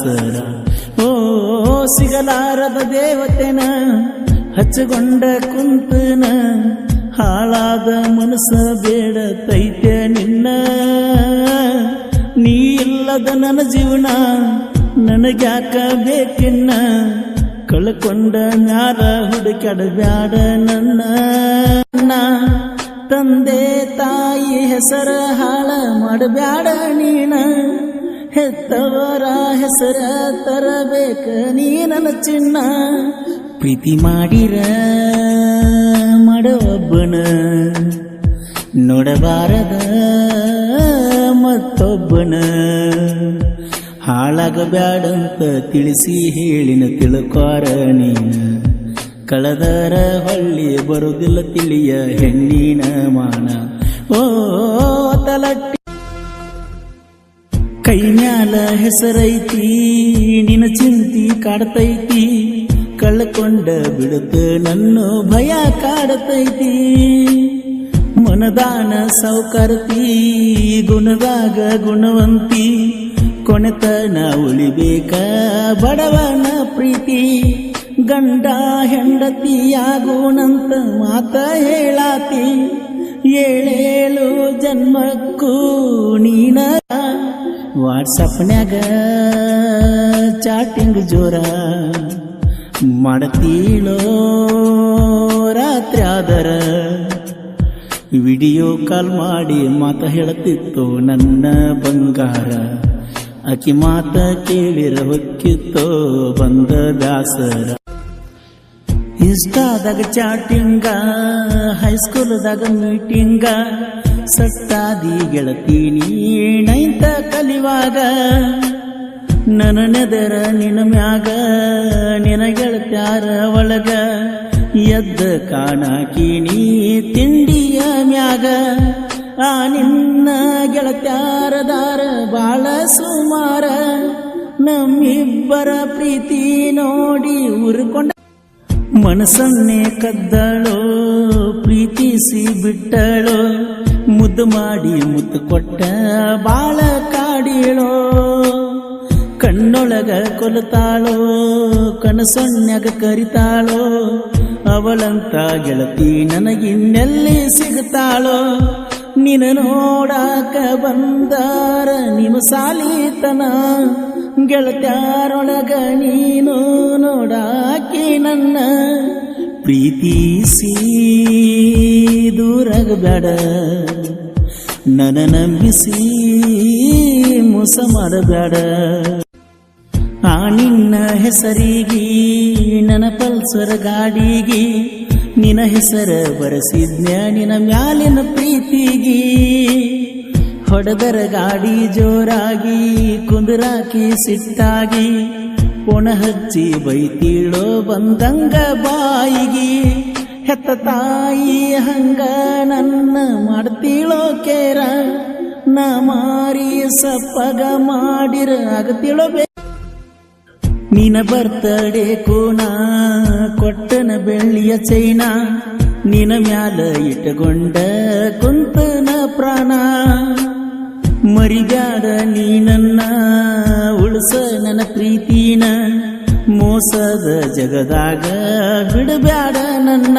ದಾಸರ ಓ, ಸಿಗಲಾರದ ದೇವತೆನ ಹಚ್ಚಗೊಂಡ ಕುಂತನ, ಹಾಳಾದ ಮನಸ್ಸ ಬೇಡ ತೈತೆ ನಿನ್ನ. ನೀ ಇಲ್ಲದ ನನ್ನ ಜೀವನ, ನನಗ್ಯಾಕ ಬೇಕಿನ್ನ? ಕಳ್ಕೊಂಡ ಮ್ಯಾಲ ಹುಡುಕ್ಯಾಡಬ್ಯಾಡ ನನ್ನ. ತಂದೆ ತಾಯಿ ಹೆಸರ ಹಾಳ ಮಾಡಬ್ಯಾಡ ನೀನ. ಹೆತ್ತವರ ಹೆಸರ ತರಬೇಕ ನೀ ನನ್ನ ಚಿನ್ನ. ಪ್ರೀತಿ ಮಾಡಿರ ಮಾಡೊಬ್ಬನ ನೋಡಬಾರದ ಮತ್ತೊಬ್ಬನ. ಹಾಳಾಗಬ್ಯಾಡಂತ ತಿಳಿಸಿ ಹೇಳಿನ ತಿಳುಕಾರ ನೀನ. ಕಳೆದರ ಹೊಳ್ಳಿ ಬರುದಿಲ್ಲ ತಿಳಿಯ ಹೆಣ್ಣಿನ ಮಾನ. ಓ, ತಲಟ್ಟಿ ಕೈ ಮ್ಯಾಲ ಹೆಸರೈತಿ ನಿನ ಚಿಂತಿ ಕಾಡ್ತೈತಿ, ಕಳ್ಕೊಂಡ ಬಿಡುತ್ತ ನನ್ನ ಭಯ ಕಾಡತೈತಿ. ಮನದಾನ ಸೌಕರ್ತಿ, ಗುಣದಾಗ ಗುಣವಂತಿ, ಕೊನೆತನ ಉಳಿಬೇಕ ಬಡವನ ಪ್ರೀತಿ. ಗಂಡ ಹೆಂಡತಿಯಾಗೋಣಂತ ಮಾತ ಹೇಳಾತಿ, ಏಳೇಳು ಜನ್ಮಕ್ಕೂ ನೀನ ವಾಟ್ಸಪ್ನ್ಯಾಗ ಚಾಟಿಂಗ್ ಜೋರ ಮಾಡತೀಳೋ ರಾತ್ರಿ ಆದರ. ವಿಡಿಯೋ ಕಾಲ್ ಮಾಡಿ ಮಾತ ಹೇಳುತ್ತಿತ್ತು ನನ್ನ ಬಂಗಾರ. ಅಕಿ ಮಾತ ಕೇಳಿರ ಹೊಕ್ಕಿತ್ತೋ ಬಂದ ದಾಸರ. ಇನ್ಸ್ಟಾದಾಗ ಚಾಟಿಂಗ, ಹೈಸ್ಕೂಲ್ದಾಗ ಮೀಟಿಂಗ ಸಟ್ಟಾದಿ ಗೆಳತೀನಿ ನೈಂತ ಕಲಿವಾಗ ನನ್ನ ನೆದರ ನಿನ ಮ್ಯಾಗ ನಿನ ಗೆಳತ್ಯಾರ ಒಳಗ ಎದ್ದ ಕಾಣಾಕಿನಿ ತಿಂಡಿಯ ಮ್ಯಾಗ. ಆ ನಿನ್ನ ಗೆಳತ್ಯಾರದಾರ ಬಾಳ ಸುಮಾರ. ನಮ್ಮಿಬ್ಬರ ಪ್ರೀತಿ ನೋಡಿ ಉರ್ಕೊಂಡ ಮನಸ್ಸನ್ನೇ ಕದ್ದಳೋ, ಪ್ರೀತಿಸಿ ಬಿಟ್ಟಳೋ ಮುದ್ದು ಮಾಡಿ ಮುತ್ತು ಕೊಟ್ಟ ಬಾಳ ಕಾಡಿಳೋ ಕಣ್ಣೊಳಗ ಕೊಲತಾಳೋ, ಕನಸೊನ್ಯಾಗ ಕರಿತಾಳೋ. ಅವಳಂತ ಗೆಳತಿ ನನಗಿನ್ನೆಲ್ಲಿ ಸಿಗುತ್ತಾಳೋ. ನಿನ ನೋಡಾಕ ಬಂದಾರ ನಿಮ್ಮ ಸಾಲಿತನ. ಗೆಳತ್ಯಾರೊಳಗ ನೀನು ನೋಡಾಕಿ ನನ್ನ ಪ್ರೀತಿಸಿ. ದೂರಾಗಬೇಡ ನನ ನಂಬಿಸಿ ಮೋಸ ಮಾಡಬೇಡ ಆ ನಿನ್ನ ಹೆಸರಿಗಿ ನನ ಪಲ್ಸರ ಗಾಡಿಗಿ, ನಿನ್ನ ಹೆಸರ ಬರೆಸಿದ್ನ ನಿನ ಮ್ಯಾಲಿನ ಪ್ರೀತಿಗಿ. ಹೊಡೆದರ ಗಾಡಿ ಜೋರಾಗಿ, ಕುಂದರಾಕಿ ಸಿಟ್ಟಾಗಿ, ಒಣ ಹಚ್ಚಿ ಬೈತೀಳೋ ಬಂದಂಗ ಬಾಯಿಗೆ. ಹೆತ್ತ ತಾಯಿ ಹಂಗ ನನ್ನ ಮಾಡ್ತೀಳೋ ಕೇರ? ನಾ ಮಾರಿ ಸಪ್ಪಗ ಮಾಡಿರ ಆಗತಿಳೋ ನಿನ ಬರ್ತಡೆ ಕೋಣ, ಕೊಟ್ಟನ ಬೆಳ್ಳಿಯ ಚೈನ ನಿನ ಮ್ಯಾಲ ಇಟ್ಟುಕೊಂಡ ಕುಂತನ ಪ್ರಾಣ. ಮರಿಬ್ಯಾಡ ನೀ ನನ್ನ, ಉಳಿಸ ನನ್ನ ಪ್ರೀತಿನ. ಮೋಸದ ಜಗದಾಗ ಬಿಡಬ್ಯಾಡ ನನ್ನ